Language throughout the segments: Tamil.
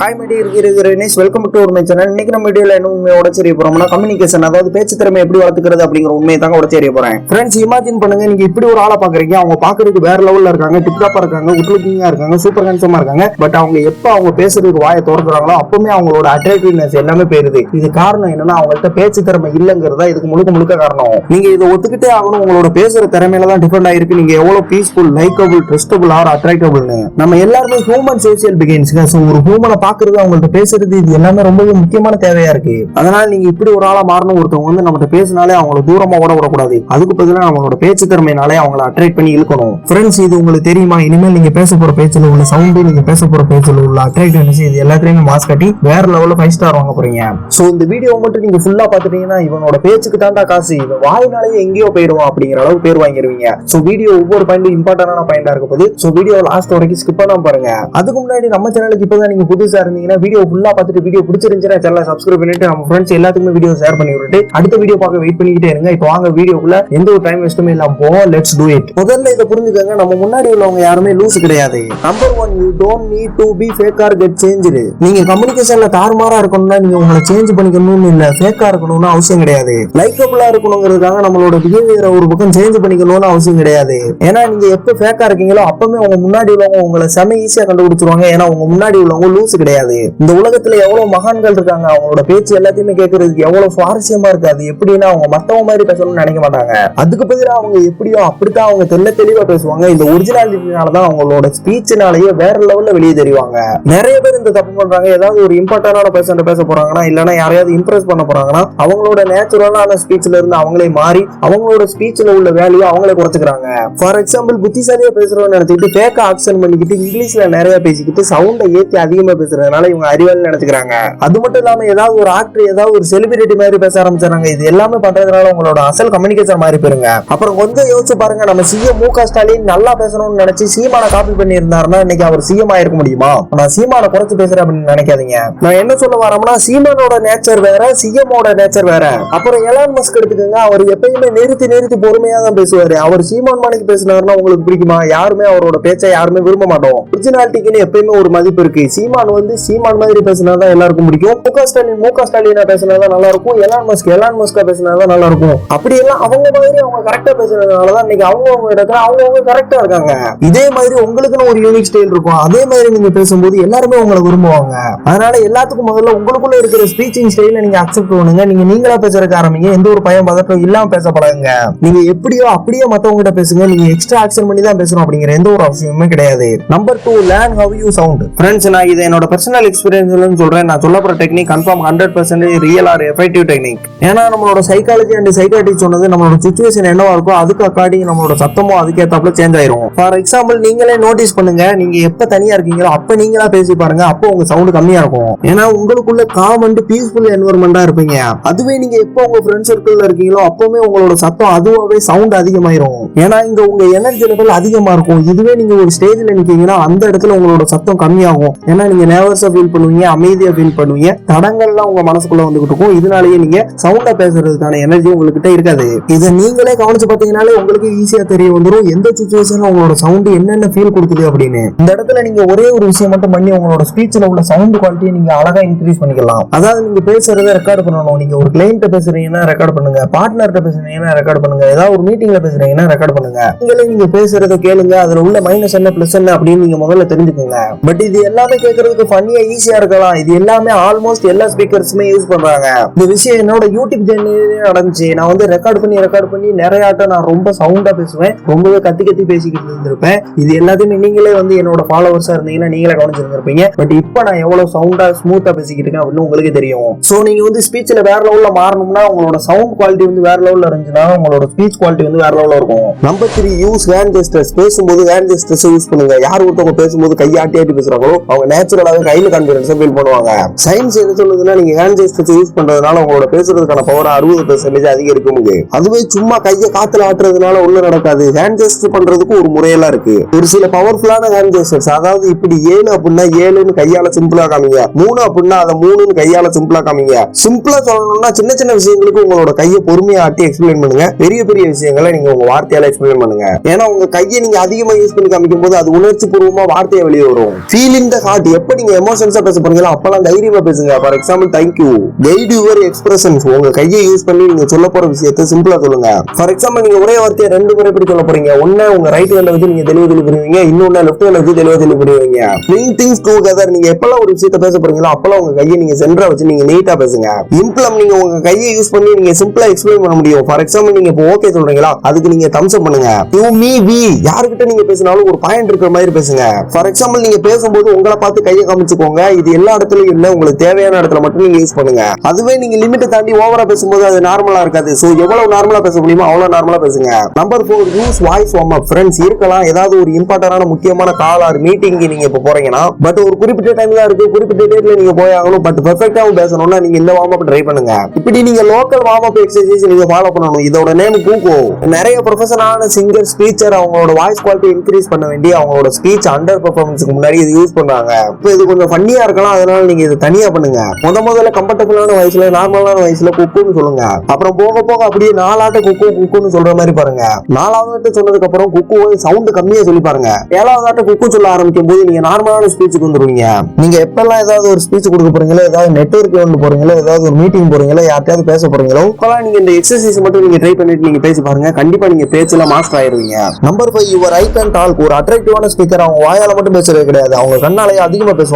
ஹாய் மடி இருக்கிற வெல்கம் டு உண்மை சேனல் இன்னைக்கு நம்ம வீடியோல என்ன உண்மையை உடச்செறிய போறோம்னா கம்யூனிகேஷன் அதாவது பேச்சு திறமை எப்படி வளர்த்துக்கிறது அப்படிங்கிற உண்மையை தாங்க உடச்செறிய போறேன். ஃப்ரெண்ட்ஸ் இமேஜின் பண்ணுங்க. நீங்க இப்படி ஒரு ஆளை பாக்குறீங்க அவங்க பாக்குறதுக்கு வேற லெவல்ல இருக்காங்க. டிப்டாப்பா இருக்காங்க. குட்லுக்கிங்கா இருக்காங்க. சூப்பர் ஹேண்ட்ஸமா இருக்காங்க. பட் அவங்க எப்ப அவங்க பேசுறதுக்கு வாயை திறக்கிறாங்களோ அப்பவுமே அவங்களோட அட்ராக்டிவ்னஸ் எல்லாமே போயிருது. இது காரணம் என்னன்னா அவங்கள்ட்ட பேச்சு திறமை இல்லங்கிறதா இதுக்கு முழுக்க முழுக்க காரணம். நீங்க இதை ஒத்துக்கிட்டே ஆகணும். உங்களோட பேசுற திறமையில தான் டிஃபரெண்ட் ஆயிருக்கு. நீங்க எவ்வளவு பீஸ்ஃபுல் லைக்கபிள் ட்ரஸ்டபிள் ஆர் அட்ராக்டபிள்னு நம்ம எல்லாருமே ஹியூமன் சோசியல் பிகின்ஸ்ங்க ஒரு ஹியூமனை பாக்குறது அவங்கள்ட்ட பேசுறது இது எல்லாமே ரொம்பவே முக்கியமான தேவையா இருக்கு. அதனால நீங்க இப்படி ஒரு ஆளா மாறணும் ஒருத்தவங்க வந்து நம்மகிட்ட பேசினாலே அவங்கள தூரமா ஓட விடக்கூடாது. அதுக்கு பதிலாக நம்மளோட பேச்சு திறமையினாலே அவங்கள அட்ராக்ட் பண்ணி இழுக்கணும். ஃப்ரெண்ட்ஸ் இது உங்களுக்கு தெரியுமா? இனிமேல் நீங்க பேச போற பேச்சுல உள்ள சவுண்டு நீங்க பேச போற பேச்சுல உள்ள அட்ராக்டிவ்னஸ் இது எல்லாத்தையும் மாஸ் கட்டி வேற லெவல்ல ஃபைவ் ஸ்டார் வாங்க போறீங்க. சோ இந்த வீடியோ மட்டும் நீங்க ஃபுல்லா பாத்துட்டீங்கன்னா இவனோட பேச்சுக்கு தாண்டா காசு. இவன் வாயினாலேயே எங்கேயோ போயிடுவான் அப்படிங்கிற அளவு பேர் வாங்கிடுவீங்க சோ வீடியோ ஒவ்வொரு பாயிண்ட்டும் இம்பார்ட்டன்டான பாயிண்டா இருக்க போது சோ வீடியோ லாஸ்ட் வரைக்கும் ஸ்கிப் பண்ணாம பாருங்க. அதுக்கு முன்னாடி நம்ம சேனலுக்கு இப்பதான் நீங்க புதுசா புதுசாக இருந்தீங்கன்னா வீடியோ ஃபுல்லாக பார்த்துட்டு வீடியோ பிடிச்சிருந்துச்சுன்னா சேனலை சப்ஸ்கிரைப் பண்ணிட்டு நம்ம ஃப்ரெண்ட்ஸ் எல்லாத்துக்குமே வீடியோ ஷேர் பண்ணி விட்டுட்டு அடுத்த வீடியோ பார்க்க வெயிட் பண்ணிக்கிட்டே இருங்க. இப்போ வாங்க வீடியோக்குள்ள எந்த ஒரு டைம் வேஸ்ட்டுமே இல்லாம போவோம் லெட்ஸ் டூ இட் முதல்ல இதை புரிஞ்சுக்கோங்க. நம்ம முன்னாடி உள்ளவங்க யாருமே லூஸ் கிடையாது. Number one you don't need to be fake or get change நீங்க கம்யூனிகேஷன்ல தாறுமாறா இருக்கணும்னா நீங்க உங்களை சேஞ்ச் பண்ணிக்கணும்னு இல்ல ஃபேக்கா இருக்கணும்னு அவசியம் கிடையாது. லைக்கபிளா இருக்கணுங்கிறதுக்காக நம்மளோட பிஹேவியரை ஒரு பக்கம் சேஞ்ச் பண்ணிக்கணும்னு அவசியம் கிடையாது. ஏன்னா நீங்க எப்ப ஃபேக்கா இருக்கீங்களோ அப்பவுமே உங்க முன்னாடி உள்ளவங்க உங்களை செம ஈஸியா கண்டுபிடிச்சிருவாங்க. ஏன்னா உங்க முன்னாடி உள்ளவங்க லூஸ் கிடையாது. இந்த உலகத்துல எவ்வளவு மகான்கள் இருக்காங்க அவங்களோட பேச்சு எல்லாத்தையுமே கேட்கறதுக்கு எவ்வளவு சுவாரஸ்யமா இருக்கு. அது எப்படின்னா அவங்க மத்தவங்க மாதிரி பேசணும்னு நினைக்க மாட்டாங்க. அதுக்கு பதிலாக அவங்க எப்படியோ அப்படித்தான் அவங்க தெல்ல தெளிவா பேசுவாங்க. இந்த ஒரிஜினாலிட்டினாலதான் அவங்களோட ஸ்பீச்சினாலேயே வேற லெவல்ல வெளியே தெரிவாங்க. நிறைய பேர் இந்த தப்பு பண்றாங்க. ஏதாவது ஒரு இம்பார்ட்டன்டான பர்சன் பேச போறாங்கன்னா இல்லைன்னா யாரையாவது இம்ப்ரெஸ் பண்ண போறாங்கன்னா அவங்களோட நேச்சுரலான ஸ்பீச்ல இருந்து அவங்களே மாறி அவங்களோட ஸ்பீச்ல உள்ள வேலையை அவங்களே குறைச்சிக்கிறாங்க. ஃபார் எக்ஸாம்பிள் புத்திசாலியா பேசுறோம்னு நினைச்சுக்கிட்டு ஃபேக் ஆக்ஷன் பண்ணிக்கிட்டு இங்கிலீஷ்ல நிறைய பேசிக்கிட்டு சவுண்டை அதிகமாக அதிகமா பேசுறதுனால இவங்க அறிவாளி நினைச்சுக்கிறாங்க அது மட்டும் இல்லாம ஏதாவது ஒரு ஆக்டர் ஏதாவது ஒரு செலிபிரிட்டி மாதிரி பேச ஆரம்பிச்சாங்க. இது எல்லாமே பண்றதுனால உங்களோட அசல் கம்யூனிகேஷன் மாறி போயிருங்க. அப்புறம் கொஞ்சம் யோசிச்சு பாருங்க நம்ம சிஎம் மு க ஸ்டாலின் நல்லா பேசணும்னு நினைச்சு சீமான காப்பி பண்ணி இருந்தாருன்னா இன்னைக்கு அவர் சிஎம் ஆயிருக்க முடியுமா? நான் சீமான குறைச்சு பேசுறேன் அப்படின்னு நினைக்காதீங்க. நான் என்ன சொல்ல வரேன்னா சீமானோட நேச்சர் வேற சிஎம்மோட நேச்சர் வேற. அப்புறம் எலான் மஸ்க் எடுத்துக்கோங்க அவர் எப்பயுமே நிறுத்தி நிறுத்தி பொறுமையா தான் பேசுவாரு. அவர் சீமான் மாணிக்கு பேசினாருன்னா உங்களுக்கு பிடிக்குமா? யாருமே அவரோட பேச்சை யாருமே விரும்ப மாட்டோம். ஒரிஜினாலிட்டிக்குன்னு எப்பயுமே ஒரு மதிப்பு இருக்கு. சீமான் வந்து சீமான் மாதிரி பேசினா தான் எல்லாருக்கும் பிடிக்கும். மு க ஸ்டாலின் மு க ஸ்டாலினா பேசினா தான் நல்லா இருக்கும் எலான் மஸ்க் எலான் மஸ்கா பேசினா தான் நல்லா இருக்கும் அப்படி எல்லாம் அவங்க மாதிரி அவங்க கரெக்டா பேசுறதுனால தான் இன்னைக்கு அவங்க அவங்க இடத்துல அவங்க அவங்க கரெக்டா இருக்காங்க. இதே மாதிரி உங்களுக்குன்னு ஒரு யூனிக் ஸ்டைல் இருக்கும். அதே மாதிரி நீங்க பேசும்போது எல்லாருமே உங்களை விரும்புவாங்க. அதனால எல்லாத்துக்கும் முதல்ல உங்களுக்குள்ள இருக்கிற ஸ்பீச்சிங் ஸ்டைல நீங்க அக்செப்ட் பண்ணுங்க. நீங்க நீங்களா பேசுறதுக்கு ஆரம்பிங்க. எந்த ஒரு பயம் பதட்டம் இல்லாம பேச பழகுங்க நீங்க எப்படியோ அப்படியே மத்தவங்க கிட்ட பேசுங்க. நீங்க எக்ஸ்ட்ரா ஆக்ஷன் பண்ணி தான் பேசணும் அப்படிங்கிற எந்த ஒரு அவசியமுமே கிடையாது. Number two learn how you sound friends நான் இதை என்னோட பர்சனல் எக்ஸ்பீரியன்ஸ்ல சொல்றேன். நான் சொல்ல technique confirm hundred percentage real or effective technique ஏன்னா நம்மளோட சைக்காலஜி அண்ட் சைக்காட்டிக் சொன்னது நம்மளோட சுச்சுவேஷன் என்னவா இருக்கோ அதுக்கு அக்கார்டிங் நம்மளோட சத்தமும் அதுக்கேற்றாப்புல சேஞ்ச் ஆயிரும். ஃபார் எக்ஸாம்பிள் நீங்களே நோட்டீஸ் பண்ணுங்க. நீங்க எப்ப தனியா இருக்கீங்களோ அப்ப நீங்களா பேசி பாருங்க. அப்போ உங்க சவுண்ட் கம்மியா இருக்கும். ஏன்னா உங்களுக்குள்ள காமன் பீஸ்ஃபுல் என்வரன்மெண்டா இருப்பீங்க. அதுவே நீங்க எப்போ உங்க ஃப்ரெண்ட் சர்க்கிள்ல இருக்கீங்களோ அப்பவுமே உங்களோட சத்தம் அதுவாகவே சவுண்ட் அதிகமாயிரும். ஏன்னா இங்க உங்க எனர்ஜி லெவல் அதிகமா இருக்கும். இதுவே நீங்க ஒரு ஸ்டேஜ்ல நிக்கீங்கன்னா அந்த இடத்துல உங்களோட சத்தம் கம்மியாகும். ஏன்னா நீங்க நேவர்ஸா ஃபீல் பண்ணுவீங்க அமைதியா ஃபீல் பண்ணுவீங்க. தடங்கள்லாம் உங்க மனசுக்குள்ள வந்துகிட்டு இருக்கும். இதனாலேயே நீங்க சவுண்டா பேசுறதுக்கான எனர்ஜி உங்ககிட்ட இருக்காது. இதை நீங்களே கவனிச்சு பாத்தீங்கன்னாலே உங்களுக்கு ஈஸியா தெரிய வந்துரும். எந்த சுச்சுவேஷன்ல உங்களோட சவுண்ட் என்னென்ன ஃபீல் கொடுக்குது அப்படின்னு. இந்த இடத்துல நீங்க ஒரே ஒரு விஷயம் மட்டும் பண்ணி உங்களோட ஸ்பீச்ல உள்ள சவுண்ட் குவாலிட்டியை நீங்க அழகா இன்க்ரீஸ் பண்ணிக்கலாம். அதாவது நீங்க பேசுறத ரெக்கார்ட் பண்ணணும். நீங்க ஒரு கிளைண்ட்ட பேசுறீங்கன்னா ரெக்கார்ட் பண்ணுங்க. பார்ட்னர்கிட்ட பேசுறீங்கன்னா ரெக்கார்ட் பண்ணுங்க. ஏதாவது ஒரு மீட்டிங்ல பேசுறீங்கன்னா ரெக்கார்ட் பண்ணுங்க. நீங்களே நீங்க பேசுறத கேளுங்க. அதுல உள்ள மைனஸ் என்ன பிளஸ் என்ன அப்படின்னு நீங்க முதல்ல தெரிஞ்சுக்கோங்க. பட் இது எல்லாமே கேட்கறதுக்கு ஃபன்னியா ஈஸியா இருக்கலாம். இது எல்லாமே ஆல்மோஸ்ட் எல்லா ஸ்பீக்கர்ஸுமே யூஸ் பண்றாங்க. இந்த விஷயம் என்னோட யூடியூப் சேனல்லே நடந்துச்சு. நான் வந்து ரெக்கார்ட் பண்ணி ரெக்கார்ட் பண்ணி நிறைய ஆட்டம் நான் ரொம்ப சவுண்டா பேசுவேன். ரொம்பவே கத்தி கத்தி பேசிக்கிட்டு இருந்திருப்பேன். இது எல்லாத்தையுமே நீங்களே வந்து என்னோட ஃபாலோவர்ஸா இருந்தீங்கன்னா நீங்களே கவனிச்சிருந்திருப்பீங்க. பட் இப்போ நான் எவ்வளவு சவுண்டா ஸ்மூத்தா பேசிக்கிட்டு இருக்கேன் அப்படின்னு உங்களுக்கு தெரியும். சோ நீங்க வந்து ஸ்பீச்ல வேற லெவல்ல மாறணும்னா உங்களோட சவுண்ட் குவாலிட்டி வந்து வேற லெவல்ல இருந்துச்சுன்னா உங்களோட ஸ்பீச் குவாலிட்டி வந்து வேற லெவல்ல இருக்கும். Number three use hand gestures பேசும்போது ஹேண்ட் ஜெஸ்டர்ஸ் யூஸ் பண்ணுங்க. யார் ஒருத்தவங்க பேசும்போது கையாட்டி ஆட்டி பேசுறாங்களோ அவங்க நேச்சுரலாவே கையில கான்பிடன்ஸா ஃபீல் பண்ணுவாங்க சயின்ஸ் என்ன சொல்லுதுன்னா நீங்க ஹேண்ட் ஜெஸ்டர்ஸ் யூஸ் பண்றதுனால உங்களோட பேசுறதுக்கான பவர் அறுபது பெர்சன்டேஜ் அதிகரிக்கும் அதுவே சும்மா கையை காத்துல ஆட்டுறதுனால ஒண்ணும் நடக்காது. ஹேண்ட் ஜெஸ்டர் பண்றதுக்கு ஒரு முறையெல்லாம் இருக்கு. ஒரு சில பவர்ஃபுல்லான ஹேண்ட் ஜெஸ்டர்ஸ் அதாவது இப்படி ஏழு அப்படின்னா ஏழுன்னு கையால சிம்பிளா காமிங்க. மூணு அப்படின்னா அதை மூணுன்னு கையால சிம்பிளா காமிங்க. சிம்பிளா சொல்லணும்னா சின்ன சின்ன விஷயங்களுக்கு உங்களோட கையை பொறுமையா ஆட்டி எக்ஸ்பிளைன் பண்ணுங்க. பெரிய பெரிய விஷயங்களை நீங்க உங்க வார்த்தையால எக்ஸ்பிளைன் பண்ணுங்க. ஏன்னா உங்க கையை நீங்க அதிகமா யூஸ் பண்ணி காமிக்கும் போது அது உணர்ச்சி பூர்வமா வார்த்தையை வெளியே வரும். ஃபீல் இன் த ஹார்ட் எப்படி நீங்க எமோஷன்ஸா பேச போறீங்களா? அப்பெல்லாம் தைரியமா பேசுங்க. For example thank you guide your expressions உங்க கையை யூஸ் பண்ணி நீங்க சொல்ல போற விஷயத்த சிம்பிளா சொல்லுங்க. ஃபார் எக்ஸாம்பிள் நீங்க ஒரே வார்த்தையை ரெண்டு முறை எப்படி சொல்ல போறீங்க. ஒன்னு உங்க ரைட் ஹேண்ட வச்சு நீங்க தெளிவு தெளிவு பண்ணுவீங்க. இன்னொன்னு லெஃப்ட் ஹேண்ட வச்சு தெளிவு தெளிவு பண்ணுவீங்க. லிங்க் திங்ஸ் டுகெதர் நீங்க எப்பெல்லாம் ஒரு விஷயத்த பேச போறீங்களோ அப்பெல்லாம் உங்க கையை நீங்க சென்டரா வச்சு நீங்க நீட்டா பேசுங்க. இம்ப்ளம் நீங்க உங்க கையை யூஸ் பண்ணி நீங்க சிம்பிளா எக்ஸ்பிளைன் பண்ண முடியும். ஃபார் எக்ஸாம்பிள் நீங்க இப்போ ஓகே சொல்றீங்களா? அதுக்கு நீங்க தம்ஸ் அப் பண்ணுங்க. யூ மீ வி யார்கிட்ட நீங்க பேசினாலும் ஒரு பாயிண்ட் இருக்கிற மாதிரி பேசுங்க. ஃபார் எக்ஸாம்பிள் நீங்க பேசும்போது உங்களை பார்த்து கையை காமிச்சுக்கோங்க இது எல்லா இடத்துலயும் இல்ல. உங்களுக்கு தேவையான இடத்துல மட்டும் நீங்க யூஸ் பண்ணுங்க. அதுவே நீங்க லிமிட்டை தாண்டி ஓவரா பேசும்போது அது நார்மலா இருக்காது. சோ எவ்வளவு நார்மலா பேச முடியுமோ அவ்வளவு நார்மலா பேசுங்க. Number four use voice warm up friends இருக்கலாம். ஏதாவது ஒரு இம்பார்ட்டன்டான முக்கியமான கால் ஆர் மீட்டிங் நீங்க இப்போ போறீங்கன்னா பட் ஒரு குறிப்பிட்ட டைம் தான் இருக்கு. குறிப்பிட்ட டேட்ல நீங்க போய் ஆகணும் பட் பெர்ஃபெக்டாவும் பேசணும்னா நீங்க இந்த வார்ம் அப் ட்ரை பண்ணுங்க. இப்படி நீங்க லோக்கல் வார்ம் அப் எக்ஸசைஸ் நீங்க ஃபாலோ பண்ணணும். இதோட நேம் கூகோ நிறைய ப்ரொஃபஷனான சிங்கர் ஸ்பீச்சர் அவங்களோட வாய்ஸ் குவாலிட்டி இன்க்ரீஸ் பண்ண வேண்டிய அவங்களோட ஸ்பீச் அண்டர் பெர்ஃபார்மன்ஸுக்கு முன்னாடி இது யூஸ் பண்றாங்க. இப்போ இது கொஞ்சம் ஃபன்னியா இருக்கலாம். அதனால நீங்க இது தனியா பண்ணுங்க. முத முதல்ல கம்ஃபர்டபுளான வயசுல நார்மலான வயசுல குக்குன்னு சொல்லுங்க. அப்புறம் போக போக அப்படியே நாலாட்ட குக்கு குக்குன்னு சொல்ற மாதிரி பாருங்க. நாலாவது சொன்னதுக்கு அப்புறம் குக்கு சவுண்ட் கம்மியா சொல்லி பாருங்க. ஏழாவது ஆட்ட குக்கு சொல்ல ஆரம்பிக்கும் போது நீங்க நார்மலான ஸ்பீச்சுக்கு வந்துருவீங்க. நீங்க எப்பெல்லாம் ஏதாவது ஒரு ஸ்பீச் கொடுக்க போறீங்களோ ஏதாவது நெட்ஒர்க் ஒன்று போறீங்களோ ஏதாவது ஒரு மீட்டிங் போறீங்களோ யார்ட்டையாவது பேச போறீங்களோ இப்பெல்லாம் நீங்க இந்த எக்ஸசைஸ் மட்டும் நீங்க ட்ரை பண்ணிட்டு நீங்க பேசி பாருங்க. கண்டிப்பா நீங்க பேச்சுல master ஆயிருவீங்க number five your eye can talk ஒரு அட்ராக்டிவான ஸ்பீக்கர் அவங்க வாயால மட்டும் பேசுறது கிடையாது. அவங்க கண்ணாலேயே அதிகமா பேசுவாங்க.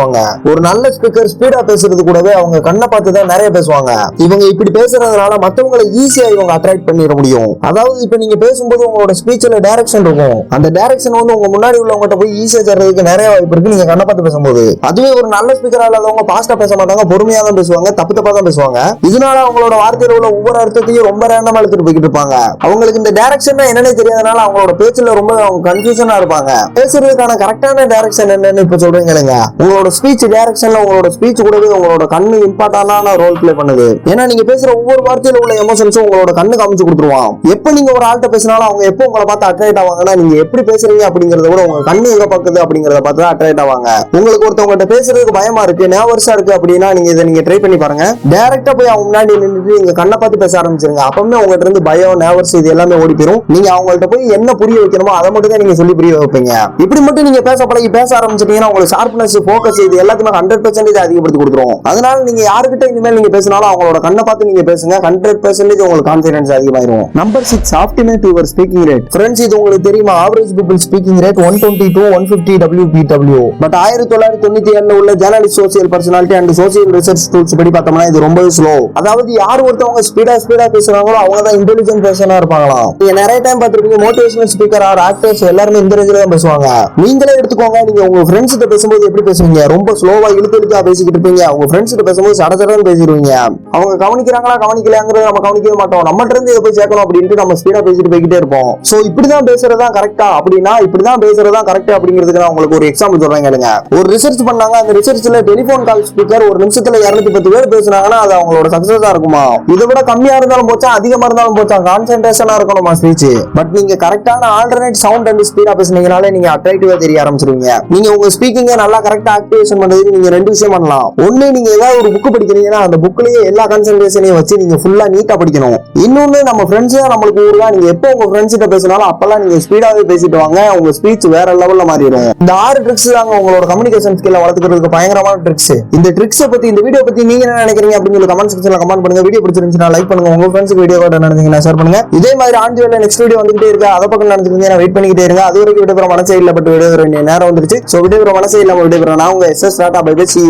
ஒரு நல்ல ஸ்பீக்கர் ஸ்பீடா பேசுறது கூடவே அவங்க கண்ணை பார்த்து தான் நிறைய பேசுவாங்க. இவங்க இப்படி பேசுறதுனால மத்தவங்களை ஈஸியா இவங்க அட்ராக்ட் பண்ணிட முடியும். அதாவது இப்ப நீங்க பேசும்போது உங்களோட ஸ்பீச்ல டைரக்ஷன் இருக்கும். அந்த டைரக்ஷன் வந்து உங்க முன்னாடி உள்ளவங்ககிட்ட போய் ஈஸியா சேர்றதுக்கு நிறைய வாய்ப்பு இருக்கு. நீங்க கண்ணை பார்த்து பேசும்போது. அதுவே ஒரு நல்ல ஸ்பீக்கரா இல்லாதவங்க பாஸ்டா பேச மாட்டாங்க. பொறுமையா தான் பேசுவாங்க. தப்பு தப்பா தான் பேசுவாங்க. இதனால அவங்களோட வார்த்தையில உள்ள ஒவ்வொரு அர்த்தத்தையும் ரொம்ப ரேண்டமா எடுத்துட்டு போய்கிட்டு இருப்பாங்க. அவங்களுக்கு இந்த டைரக்ஷன் என்னன்னே தெரியாதனால அவங்களோட பேச்சுல ரொம்ப அவங்க கன்ஃபியூஷனா இருப்பாங்க. பேசுறதுக்கான கரெக்டான டைரக்ஷன் என்னன்னு இப்ப சொல்றீங்க உங்களோட ஸ்பீச் டைரக்ஷன்ல உங்களோட ஸ்பீச் கூடவே உங்களோட கண்ணு இம்பார்ட்டன்டான ரோல் பிளே பண்ணுது. ஏன்னா நீங்க பேசுற ஒவ்வொரு வார்த்தையில உள்ள எமோஷன்ஸும் உங்களோட கண்ணு காமிச்சு கொடுத்துருவான் எப்ப நீங்க ஒரு ஆள்கிட்ட பேசினாலும் அவங்க எப்போ உங்களை பார்த்து அட்ராக்ட் ஆவாங்கன்னா நீங்க எப்படி பேசுறீங்க அப்படிங்கறத விட உங்க கண்ணு எங்க பாக்குது அப்படிங்கறத பார்த்து தான் அட்ராக்ட் ஆவாங்க. உங்களுக்கு ஒருத்தவங்கள்ட்ட பேசுறதுக்கு பயமா இருக்கு நேவர்ஸா இருக்கு அப்படின்னா நீங்க இதை நீங்க ட்ரை பண்ணி பாருங்க. டைரக்டா போய் அவங்க முன்னாடி நின்றுட்டு நீங்க கண்ணை பார்த்து பேச ஆரம்பிச்சிருங்க. அப்பவுமே உங்ககிட்ட இருந்து பயம் நேவர்ஸ் இது எல்லாமே ஓடி போயிரும். நீங்க அவங்கள்ட்ட போய் என்ன புரிய வைக்கணுமோ அதை மட்டும் தான் நீங்க சொல்லி புரிய வைப்பீங்க. இப்படி மட்டும் நீங்க பேச பழகி பேச ஆரம்பிச்சிட்டீங்கன்னா உங்களுக்கு ஷார்ப்னஸ் இது எல்லாத்தையுமே ஹண்ட்ரட் பர்சன்டேஜ் அதிகப்படுத்தி கொடுத்துரும் அதனால நீங்க யாருக்கிட்ட இனிமேல் நீங்க பேசினாலும் அவங்களோட கண்ணை பார்த்து நீங்க பேசுங்க. ஹண்ட்ரட் பர்சன்டேஜ் உங்களுக்கு confidence அதிகமாயிரும். Number six optimize your speaking rate friends இது உங்களுக்கு தெரியுமா? Average people speaking rate one twenty to one fifty W P W but ஆயிரத்தி தொள்ளாயிரத்தி தொண்ணூத்தி ஏழுல உள்ள journalist social personality and social research tools படி பார்த்தோம்னா இது ரொம்பவே ஸ்லோ அதாவது யார் ஒருத்தவங்க ஸ்பீடா ஸ்பீடா பேசுறாங்களோ அவங்க தான் இன்டெலிஜென்ட் பர்சனா இருப்பாங்களாம். நீங்க நிறைய டைம் பார்த்துருப்பீங்க. மோட்டிவேஷனல் ஸ்பீக்கர் ஆர் ஆக்டர்ஸ் எல்லாருமே இந்த ரேஞ்சில தான் பேசுவாங்க. நீங்களே எடுத்துக்கோங்க. நீங்க உங்க ஃப்ரெண்ட்ஸ் கிட்ட பேசும்போது எப்படி பேசுவீங்க? ரொம்ப ஸ்லோவா இழுத்து இழுத்தா பேசிக்கிட்டு இருப்பீங்க. உங்க ஃப்ரெண்ட்ஸ் கிட்ட பேசும்போது சட சடன்னு பேசிடுவீங்க. அவங்க கவனிக்கிறாங்களா கவனிக்கலையாங்கிறத நம்ம கவனிக்கவே மாட்டோம். நம்மகிட்ட இருந்து இதை போய் சேர்க்கணும் அப்படின்ட்டு நம்ம ஸ்பீடா பேசிட்டு போய்கிட்டே இருப்போம். சோ இப்படிதான் பேசுறதா கரெக்டா அப்படின்னா இப்படிதான் பேசுறதா கரெக்டா அப்படிங்கிறதுக்கு நான் உங்களுக்கு ஒரு எக்ஸாம்பிள் சொல்றேன் கேளுங்க. ஒரு ரிசர்ச் பண்ணாங்க. அந்த ரிசர்ச்ல டெலிபோன் கால் ஸ்பீக்கர் ஒரு நிமிஷத்துல இருநூத்தி பத்து பேர் பேசுனாங்கன்னா அது அவங்களோட சக்சஸா இருக்குமா? இதை விட கம்மியா இருந்தாலும் போச்சா? அதிகமா இருந்தாலும் போச்சா? கான்சென்ட்ரேஷனா இருக்கணுமா ஸ்பீச் பட் நீங்க கரெக்டான ஆல்டர்னேட் சவுண்ட் அண்ட் ஸ்பீடா பேசுனீங்கனாலே நீங்க அட்ராக்டிவா தெரிய ஆரம்பிச்சிருவீங்க. நீங்க உங்க ஸ்பீக்கிங்க நல்லா கரெக்டா ஆக்டிவேஷன் பண்றதுக்கு நீங்க ரெண்டு விஷயம் பண்ணலாம். ஒண்ணு நீங்க ஏதாவது ஒரு புக் படிக்கிறீங்கன்னா அந்த புக்லயே எல்லா கான்சென்ட்ரேஷனையும் வச்சு நீங்க ஃபுல்லா நீட்டா படிக்கணும். இன்னொன்னு நம்ம ஃப்ரெண்ட்ஸ் தான் நம்மளுக்கு ஊருவா நீங்க எப்போ உங்க ஃப்ரெண்ட்ஸ் கிட்ட பேசினாலும் அப்பெல்லாம் நீங்க ஸ்பீடாவே பேசிட்டு வாங்க. உங்க ஸ்பீச் வேற லெவல்ல மாறிடும். இந்த ஆறு ட்ரிக்ஸ் தாங்க உங்களோட கம்யூனிகேஷன் ஸ்கில்ல வளர்த்துக்கிறதுக்கு பயங்கரமான ட்ரிக்ஸ் இந்த ட்ரிக்ஸை பத்தி இந்த வீடியோ பத்தி நீங்க என்ன நினைக்கிறீங்க அப்படின்னு சொல்லி கமெண்ட் செக்ஷன்ல கமெண்ட் பண்ணுங்க. வீடியோ பிடிச்சிருந்துச்சுன்னா லைக் பண்ணுங்க. உங்க ஃப்ரெண்ட்ஸ்க்கு வீடியோ கூட நினைச்சீங்கன்னா ஷேர் பண்ணுங்க. இதே மாதிரி ஆண்டு வேலை நெக்ஸ்ட் வீடியோ வந்துகிட்டே இருக்கு. அதை பக்கம் நினைச்சிருந்தீங்கன்னா வெயிட் பண்ணிக்கிட்டே இருங்க. அது வரைக்கும் விடுபுற மனசே இல்லை பட் விடைபெற வேண்டிய நேரம் வந்துருச்சு. சோ விடுபுற மனசே இல்லாம விடுபுற நான் உங்க S S tata bye bye see